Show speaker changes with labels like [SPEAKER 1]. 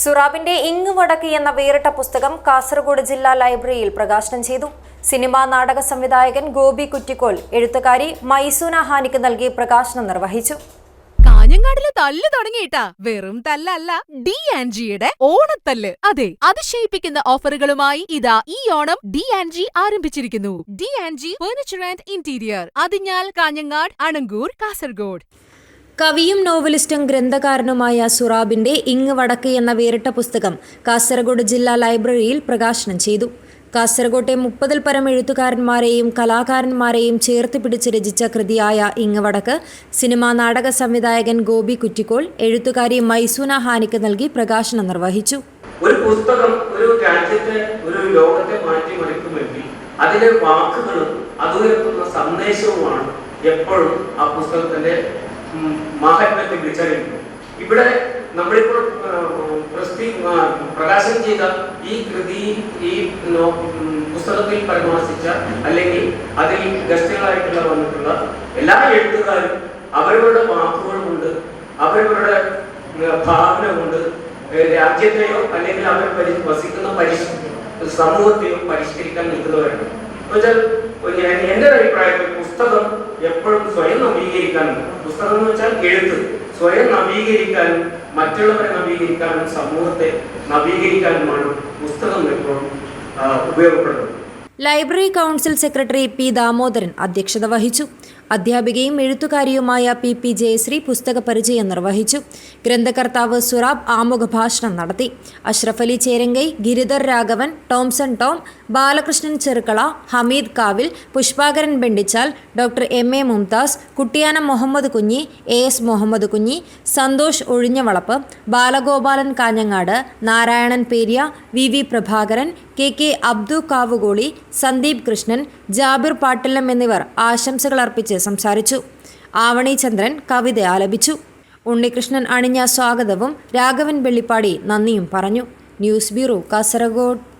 [SPEAKER 1] സുറാബിന്റെ ഇങ്ങ് വടക്ക് എന്ന വേറിട്ട പുസ്തകം കാസർഗോഡ് ജില്ലാ ലൈബ്രറിയിൽ പ്രകാശനം ചെയ്തു. സിനിമാ നാടക സംവിധായകൻ ഗോപി കുറ്റിക്കോൾ എഴുത്തുകാരി മൈസൂന ഹാനിക്ക് നൽകി പ്രകാശനം നിർവഹിച്ചു.
[SPEAKER 2] കാഞ്ഞങ്ങാടിലെ തല്ല് തുടങ്ങിയിട്ടാ. വെറും തല്ലല്ല ഡി ആൻഡ് ജിയുടെ ഓണത്തല്ല്. അതെ അതിശയിപ്പിക്കുന്ന ഓഫറുകളുമായി ഇതാ ഈ ഓണം ഡി ആൻഡ് ജി ആരംഭിച്ചിരിക്കുന്നു. D and G furniture and interior. Athinjal Kanhangad Anangoor Kasaragod.
[SPEAKER 1] കവിയും നോവലിസ്റ്റും ഗ്രന്ഥകാരനുമായ സുറാബിന്റെ ഇങ്ങ് വടക്ക് എന്ന വേറിട്ട പുസ്തകം കാസർഗോഡ് ജില്ലാ ലൈബ്രറിയിൽ പ്രകാശനം ചെയ്തു. കാസർഗോട്ടെ മുപ്പതിൽ പരം എഴുത്തുകാരന്മാരെയും കലാകാരന്മാരെയും ചേർത്ത് പിടിച്ച് രചിച്ച കൃതിയായ ഇങ്ങ് വടക്ക് സിനിമാ നാടക സംവിധായകൻ ഗോപി കുറ്റിക്കോൾ എഴുത്തുകാരി മൈസൂന ഹാനിക്ക് നൽകി പ്രകാശനം നിർവഹിച്ചു.
[SPEAKER 3] ഒരു പുസ്തകം ഒരു രാജ്യത്തെ ഒരു ലോകത്തെ മാറ്റിമറിക്കുമെങ്കിൽ അതിലെ വാക്കുകളും അതുയർത്തുന്ന സന്ദേശവുമാണ് എപ്പോഴും ആ പുസ്തകത്തിന്റെ മാഹാത്മ്യത്തെ വിളിച്ചറിയുന്നു. ഇവിടെ നമ്മളിപ്പോൾ പ്രസിദ്ധീ പ്രകാശനം ചെയ്ത ഈ കൃതി ഈ പുസ്തകത്തിൽ പരാമർശിച്ച അല്ലെങ്കിൽ അതിൽ ഗസ്റ്റുകളായിട്ടുള്ള വന്നിട്ടുള്ള എല്ലാ എഴുത്തുകാരും അവരവരുടെ വാക്കുകൾ കൊണ്ട് അവരവരുടെ ഭാവന കൊണ്ട് രാജ്യത്തെയോ അല്ലെങ്കിൽ അവർ വസിക്കുന്ന പരിഷ് സമൂഹത്തെയോ പരിഷ്കരിക്കാൻ നിൽക്കുന്നവരാണ്. എന്നുവെച്ചാൽ ഞാൻ എന്റെ ഒരു അഭിപ്രായത്തിൽ പുസ്തകം എപ്പോഴും സ്വയം നവീകരിക്കാനും പുസ്തകം എന്ന് വെച്ചാൽ എഴുത്ത്. സ്വയം നവീകരിക്കാനും മറ്റുള്ളവരെ നവീകരിക്കാനും സമൂഹത്തെ നവീകരിക്കാനുമാണ് പുസ്തകം എപ്പോഴും ഉപയോഗപ്പെടുന്നത്.
[SPEAKER 1] Library council secretary P Damodaran അധ്യക്ഷത വഹിച്ചു. അധ്യാപികയും എഴുത്തുകാരിയുമായ പി പി ജയശ്രീ പുസ്തക പരിചയം നിർവഹിച്ചു. ഗ്രന്ഥകർത്താവ് സുറാബ് ആമുഖ ഭാഷണം നടത്തി. Ashraf Ali Cherangai Giridhar Raghavan Tomson Tom Balakrishnan Cherukkala Hameed Kavil Pushpakaran Bendichal doctor M A Mumtaz Kuttiyanam Muhammad Kunhi A S Muhammad Kunhi Santhosh Ozhinjavalappu Balagopalan Kanhangad Narayanan Periya V V Prabhakaran K K Abdu Kavukoli Sandeep Krishnan Jabir Pattillam എന്നിവർ ആശംസകൾ അർപ്പിച്ച് സംസാരിച്ചു. ആവണി ചന്ദ്രൻ കവിത ആലപിച്ചു. ഉണ്ണികൃഷ്ണൻ അണിഞ്ഞ സ്വാഗതവും രാഘവൻ വെള്ളിപ്പാടി നന്ദിയും പറഞ്ഞു. News bureau Kasaragod.